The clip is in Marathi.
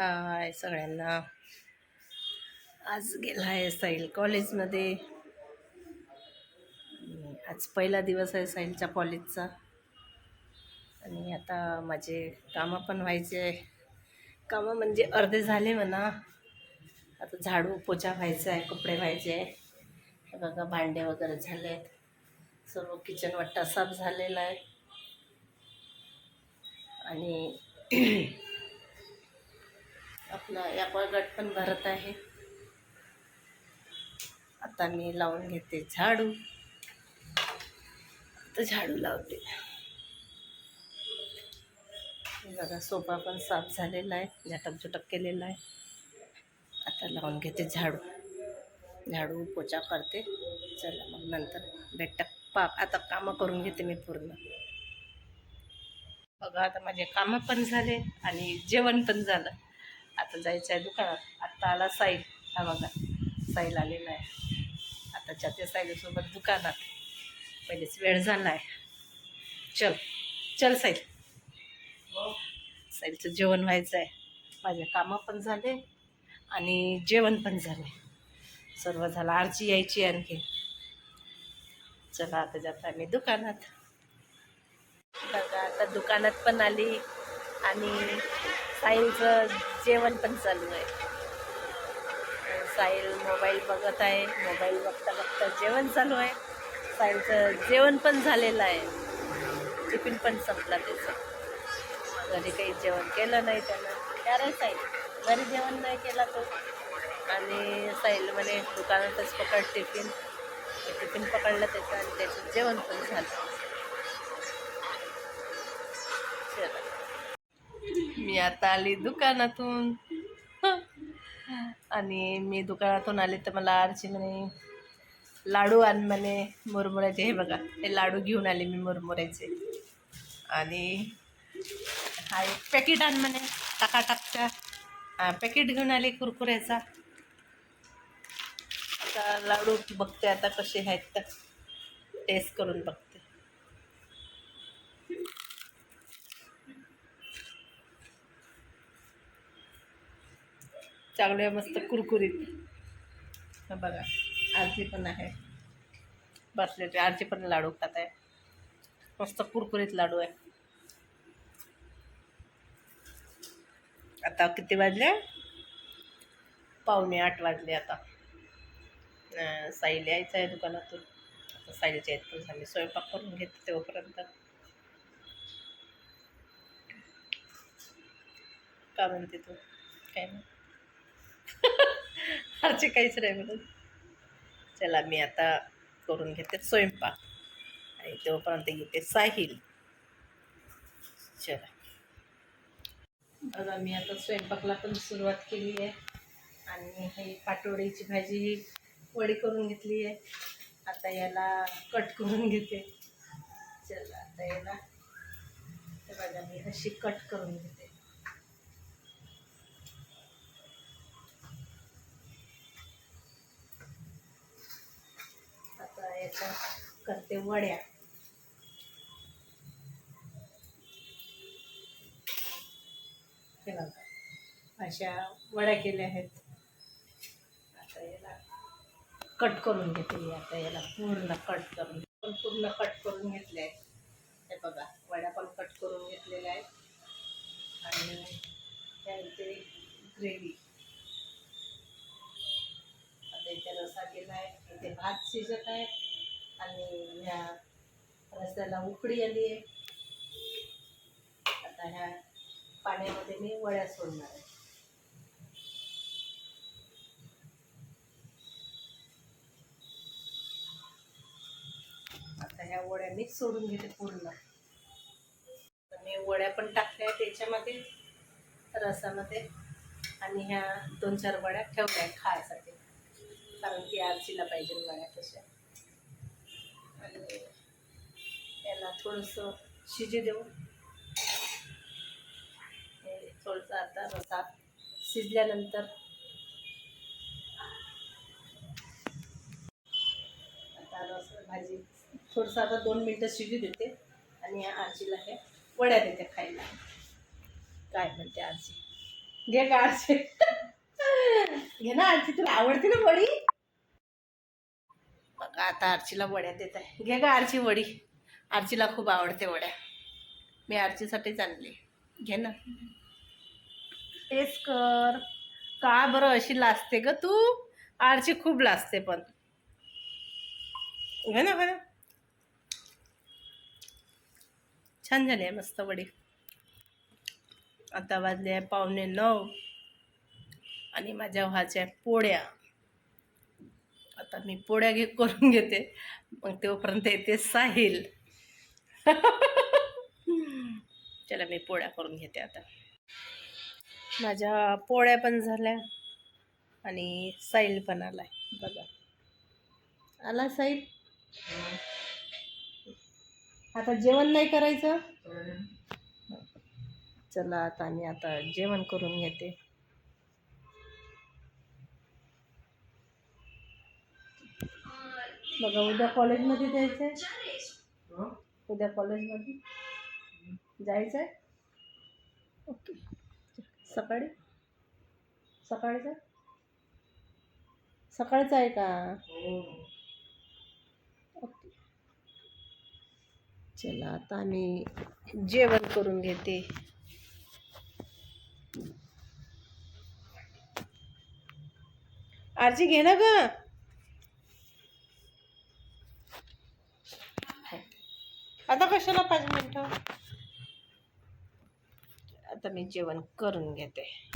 हाय सगळ्यांना. आज गेला आहे साईल कॉलेजमध्ये. आणि आज पहिला दिवस आहे साईलच्या कॉलेजचा. आणि आता माझे कामं पण व्हायचे आहे. कामं म्हणजे अर्धे झाले म्हणा. आता झाडू पोचा व्हायचा आहे कपडे व्हायचे आहे. हे बघा भांडे वगैरे झाले आहेत सर्व किचन वाट्टा साफ झालेला आहे. आणि आपला ॲक्वागार्ड पण भरत आहे. आता मी लावून घेते झाडू. आता झाडू लावते. बघा सोफा पण साफ झालेला आहे झटक झुटक केलेला आहे. आता लावून घेते झाडू. झाडू पोचा करते. चला मग नंतर भेटत. पा आता कामं करून घेते मी पूर्ण. बघा आता माझे कामं पण झाले आणि जेवण पण झालं. आता जायचं आहे दुकानात. आत्ता आला साईल हा बघा. साईल आलेला आहे. आता जाते साईलसोबत दुकानात. पहिलेच वेळ झाला आहे चल. चल साईल साईलचं जेवण व्हायचं आहे माझे कामं पण झाले आणि जेवण पण झाले. सर्व झालं. आरची यायची आणखी. चला आता जाता मी दुकानात. बघा आता दुकानात पण आली आणि साहिलचं जेवण पण चालू आहे. साईल मोबाईल बघत आहे. मोबाईल बघता बघता जेवण चालू आहे. साईलचं जेवण पण झालेलं आहे. टिफिन पण संपला त्याचं. घरी काही जेवण केलं नाही त्यानं. कारण साहिल घरी जेवण नाही केला तो. आणि साहिल म्हणे दुकानातच पकड टिफिन. टिफिन पकडलं त्याचं आणि त्याचं जेवण पण झालं. मी आता आली दुकानातून. आणि मी दुकानातून आले तर मला आरची म्हणे लाडू आण म्हणे मुरमुऱ्याचे. हे बघा हे लाडू घेऊन आले मी मुरमुऱ्याचे. आणि हा एक पॅकेट आण म्हणे टाकाटाकचा हा पॅकेट घेऊन आले कुरकुऱ्याचा. आता लाडू बघते आता कसे आहेत तर. टेस्ट करून बघते. चांगले मस्त कुरकुरीत. बघा आरती पण आहे. बसले आरती पण लाडू खात आहे. मस्त कुरकुरीत लाडू आहे. आता किती वाजले? पावणे आठ वाजले आता. अं, साईल यायचं आहे दुकानातून. आता साईलच्या येत झाले. स्वयंपाक करून घेते तेव्हापर्यंत. का म्हणते तू? काय नाही. फारसे काहीच नाही म्हणून. चला मी आता करून घेते स्वयंपाक. आणि तोपर्यंत घेते साहिल. चला. बघा मी आता स्वयंपाकला पण सुरुवात केली आहे. आणि हे पाटोळीची भाजी वडी करून घेतली आहे. आता याला कट करून घेते. चला आता याला. बघा मी अशी कट करून घेते. त्याच्या करते वड्या. हे बघा. अशा वड्या केल्या आहेत. आता याला कट करून घेते मी आता याला. पूर्ण कट करून पण पूर्ण कट करून घेतले आहेत. हे बघा. वड्या पण कट करून घेतलेल्या आहेत. आणि त्यांचे ग्रेव्ही. आता इथे रसा केला आहे. इथे भात शिजत आहे. आणि ह्या रस्त्याला उकडी आली आहे. आता ह्या पाण्यामध्ये मी वड्या सोडणार आहे. आता ह्या वड्या मी सोडून घेते पूर्ण. मी वड्या पण टाकल्या त्याच्यामध्ये रसामध्ये आणि ह्या दोन चार वड्या ठेवल्या खायसाठी. कारण की आरसीला पाहिजे वड्या तशा. याला थोडंसं शिजू देऊ. थोडंसं आता रसा शिजल्यानंतर आता रस भाजी थोडंसं आता दोन मिनटं शिजू देते आणि आजीला हे वड्या देते खायला. काय म्हणते आजी घे का आरची घे ना आरची तुला आवडते ना वडी? मग आता आरचीला वड्या देत आहे. घे का आरची वडी. आरचीला खूप आवडते वड्या. मी आरचीसाठीच आणली घे ना. तेच कर. का बरं अशी लाजते ग तू? आरची खूप लाजते पण. घे ना घे छान झाली आहे मस्त वडी. आता वाजले आहे पावणे नऊ. आणि माझ्या व्हायच्या पोळ्या. आता मी पोळ्या घे करून घेते. मग तेव्हापर्यंत येते साहिल. चला मी पोळ्या करून घेते आता. माझ्या पोळ्या पण झाल्या आणि साईल पण आलाय. बघा. आला साईल आता जेवण नाही करायचं? चला आता मी आता जेवण करून घेते. बघा उद्या कॉलेजमध्ये जायचं आहे उद्या कॉलेजमध्ये? जायचं आहे ओके. सकाळी? सकाळचं? सकाळचं आहे का? ओके. चला आता मी जेवण करून घेते. आरची घे ना ग. आता कशाला पाच मिनटं? आता मी जेवण करून घेते.